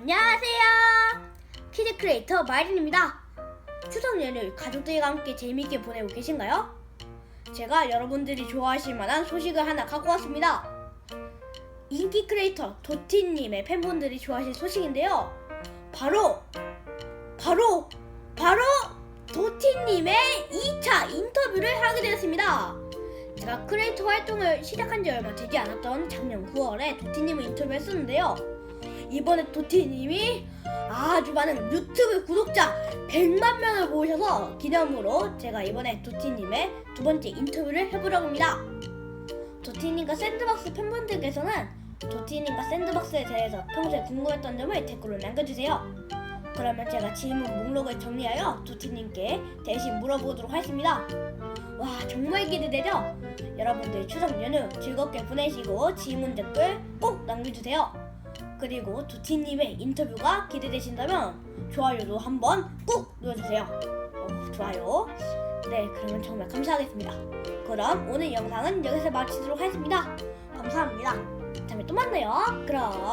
안녕하세요. 키즈 크리에이터 마이린입니다. 추석 연휴 가족들과 함께 재미있게 보내고 계신가요? 제가 여러분들이 좋아하실 만한 소식을 하나 갖고 왔습니다. 인기 크리에이터 도티님의 팬분들이 좋아하실 소식인데요. 바로 바로 바로 도티님의 2차 인터뷰를 하게 되었습니다. 제가 크리에이터 활동을 시작한 지 얼마 되지 않았던 작년 9월에 도티님을 인터뷰했었는데요. 이번에 도티님이 아주 많은 유튜브 구독자 100만 명을 모으셔서 기념으로 제가 이번에 도티님의 두 번째 인터뷰를 해보려고 합니다. 도티님과 샌드박스 팬분들께서는 도티님과 샌드박스에 대해서 평소에 궁금했던 점을 댓글로 남겨주세요. 그러면 제가 질문 목록을 정리하여 도티님께 대신 물어보도록 하겠습니다. 와 정말 기대되죠? 여러분들 추석 연휴 즐겁게 보내시고 질문 댓글 꼭 남겨주세요. 그리고 도티님의 인터뷰가 기대되신다면 좋아요도 한번 꾹 눌러주세요. 어, 좋아요. 네, 그러면 정말 감사하겠습니다. 그럼 오늘 영상은 여기서 마치도록 하겠습니다. 감사합니다. 다음에 또 만나요. 그럼!